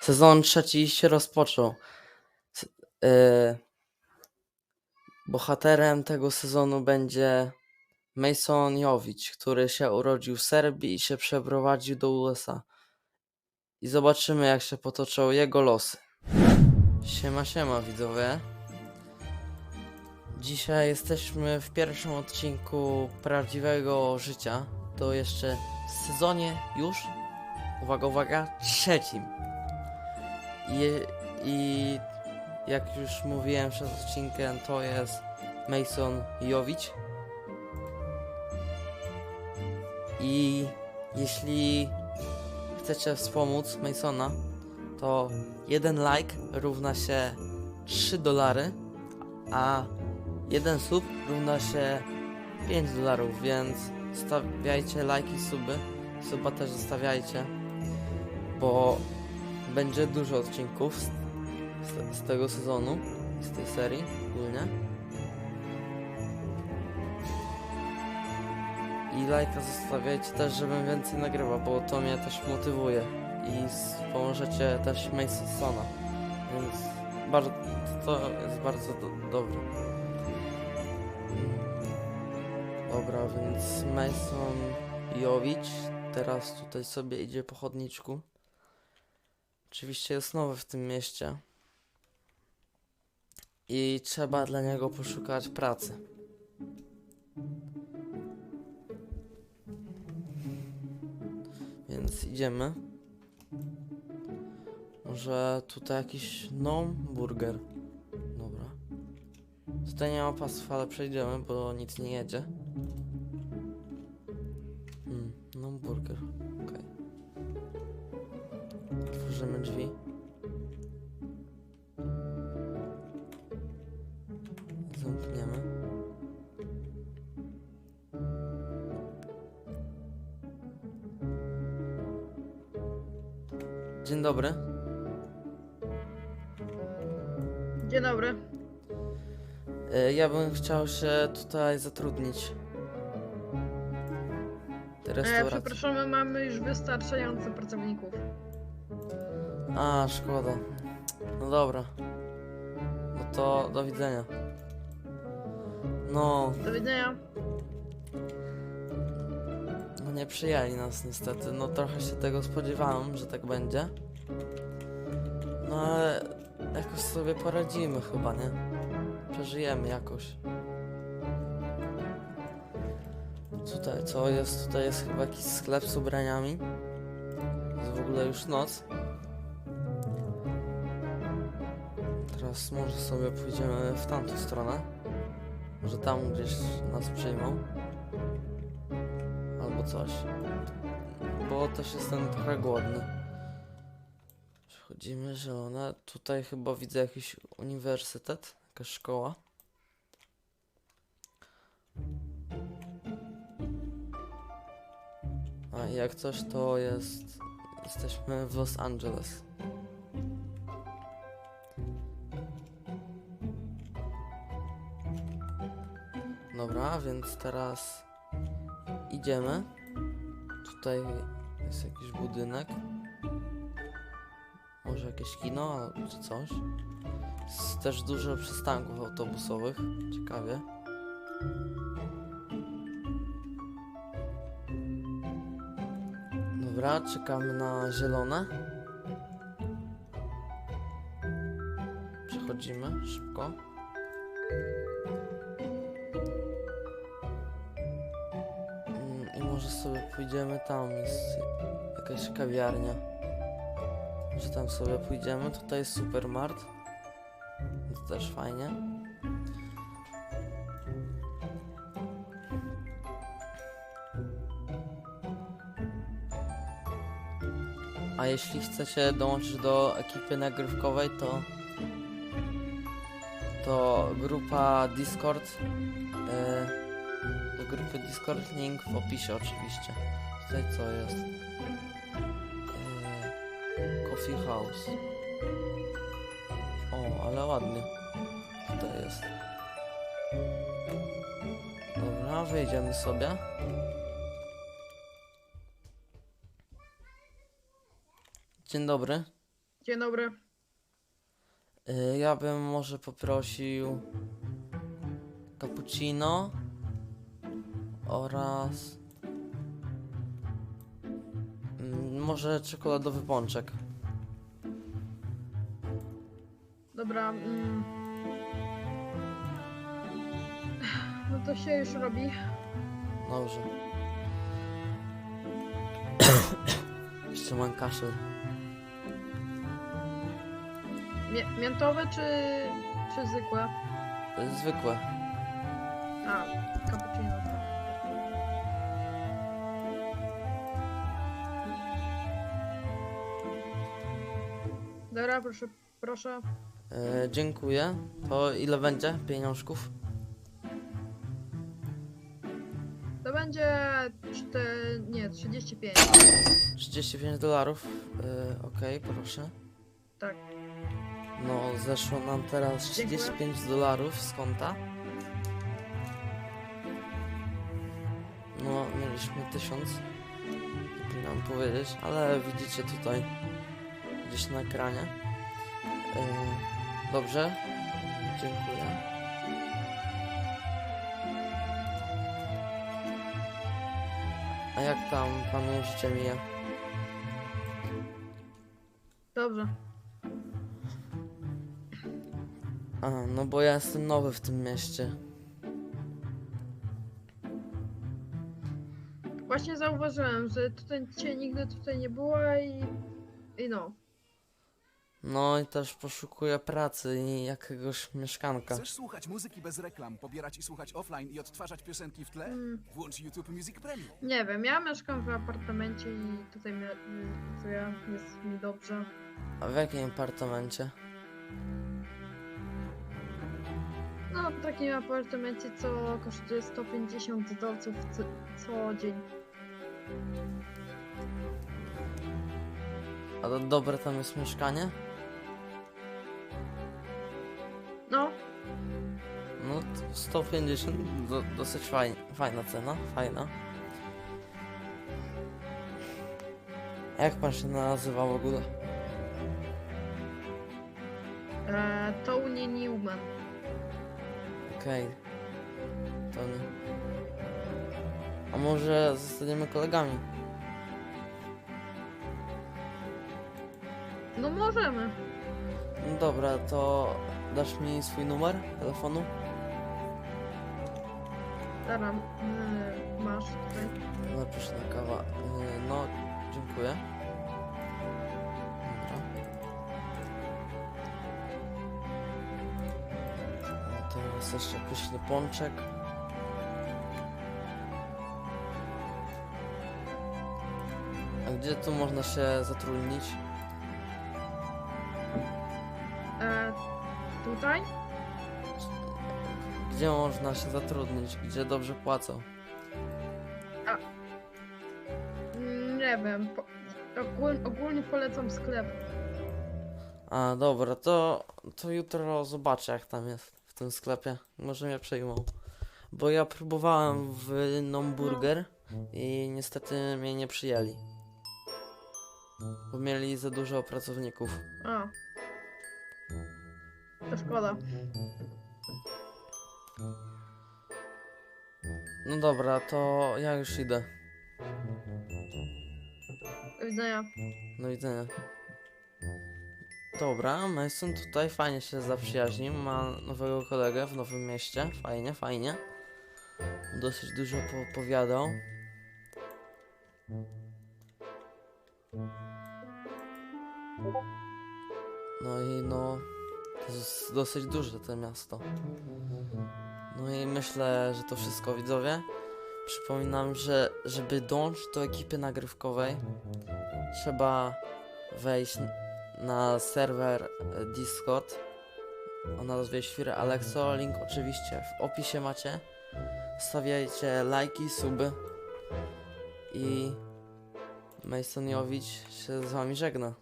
Sezon trzeci się rozpoczął. S- y, bohaterem tego sezonu będzie Mason Jovic, który się urodził w Serbii i się przeprowadził do USA. I zobaczymy, jak się potoczą jego losy. Siema, siema, widzowie. Dzisiaj jesteśmy w pierwszym odcinku prawdziwego życia. To jeszcze w sezonie już, uwaga, uwaga, trzecim. I, I jak już mówiłem przed odcinkiem, to jest Mason Jovic. I jeśli chcecie wspomóc Masona, to jeden like równa się 3 dolary, a jeden sub równa się 5 dolarów, więc stawiajcie lajki, suby. Suba też zostawiajcie, bo będzie dużo odcinków z, z, z tego sezonu, z tej serii ogólnie. I lajka zostawiajcie też, żebym więcej nagrywał, bo to mnie też motywuje i pomożecie też Masona, więc bardzo, to jest bardzo do, dobre. Dobra, więc Mason Jovic teraz tutaj sobie idzie po chodniczku. Oczywiście jest nowy w tym mieście. I trzeba dla niego poszukać pracy. Więc idziemy. Może tutaj jakiś no burger. Dobra. Tutaj nie ma pasów, ale przejdziemy, bo nic nie jedzie. Dzień dobry. Dzień dobry. E, Ja bym chciał się tutaj zatrudnić. Te E, restauracje. przepraszamy, mamy już wystarczająco pracowników. A, szkoda. No dobra. No to do widzenia. No, Do widzenia. No nie przyjęli nas niestety. No trochę się tego spodziewałem, że tak będzie. No ale jakoś sobie poradzimy chyba, nie? Przeżyjemy jakoś. Tutaj co jest? Tutaj jest chyba jakiś sklep z ubraniami. Jest w ogóle już noc. Teraz może sobie pójdziemy w tamtą stronę. Może tam gdzieś nas przyjmą. Albo coś. Bo też jestem trochę głodny. Przechodzimy zielone. Tutaj chyba widzę jakiś uniwersytet, jakaś szkoła. A jak coś to jest. Jesteśmy w Los Angeles. Dobra, więc teraz idziemy. Tutaj jest jakiś budynek. Może jakieś kino czy coś. Jest też dużo przystanków autobusowych. Ciekawie. Dobra, czekamy na zielone. Przechodzimy szybko. Może sobie pójdziemy tam, jest jakaś kawiarnia. Że tam sobie pójdziemy, tutaj jest supermart. To też fajnie. A jeśli chcecie dołączyć do ekipy nagrywkowej, to to grupa Discord. E, do grupy Discord link w opisie oczywiście. Tutaj co jest? E, coffee House. O, ale ładnie. Tutaj jest. Dobra, wyjdziemy sobie. Dzień dobry. Dzień dobry. Y, Ja bym może poprosił cappuccino oraz mm, może czekoladowy pączek. Dobra. Mm. No to się już robi. Dobrze. Jeszcze mam kaszel. Mie miętowe czy, czy zwykłe? Zwykłe. A, cappuccino. Dobra, proszę, proszę. Y, dziękuję. To ile będzie pieniążków? To będzie 4, nie, 35. 35 dolarów. Y, Okej, proszę. Tak. No, zeszło nam teraz Dziękuję. 35 dolarów z konta. No, mieliśmy 1000. Nie powinienem powiedzieć, ale widzicie tutaj gdzieś na ekranie. Yy, dobrze, dziękuję. A jak tam panu życie mija? Dobrze. A, no bo ja jestem nowy w tym mieście. Właśnie zauważyłem, że tutaj cię nigdy tutaj nie było i... I no. No i też poszukuję pracy i jakiegoś mieszkanka. Chcesz słuchać muzyki bez reklam, pobierać i słuchać offline i odtwarzać piosenki w tle? Mm, Włącz YouTube Music Premium. nie wiem, ja mieszkam w apartamencie i tutaj y, pracuję, jest mi dobrze. A w jakim apartamencie? No, w takim apartamencie, co kosztuje 150 dolców co, co dzień. A do, dobre tam jest mieszkanie? 150, do, dosyć fajna, fajna cena, fajna. A jak pan się nazywa w ogóle? e, Tony Newman. Okej. To nie. A może zostaniemy kolegami? No możemy. No dobra, to dasz mi swój numer telefonu? Zaraz, y, masz tutaj. Napisz na kawa. Yy, No, dziękuję. Dobra. A teraz jeszcze pyszny pączek. A gdzie tu można się zatrudnić? E, tutaj? Gdzie można się zatrudnić? Gdzie dobrze płacą? Nie wiem. Po, ogól, ogólnie polecam sklep. A dobra, to, to jutro zobaczę jak tam jest w tym sklepie. Może mnie przejmą. Bo ja próbowałem w Nomburger i niestety mnie nie przyjęli. Bo mieli za dużo pracowników. A. To szkoda. No dobra, to ja już idę. Do widzenia. Do widzenia. Dobra, Mason tutaj fajnie się zaprzyjaźnił. Ma nowego kolegę w nowym mieście. Fajnie, fajnie. Dosyć dużo poopowiadał. No i no, to jest dosyć duże to miasto. No i myślę, że to wszystko widzowie. Przypominam, że żeby dołączyć do ekipy nagrywkowej, trzeba wejść na serwer Discord o nazwie Świry Alexo. Link oczywiście w opisie macie. Stawiajcie lajki, suby i Masonowicz się z wami żegna.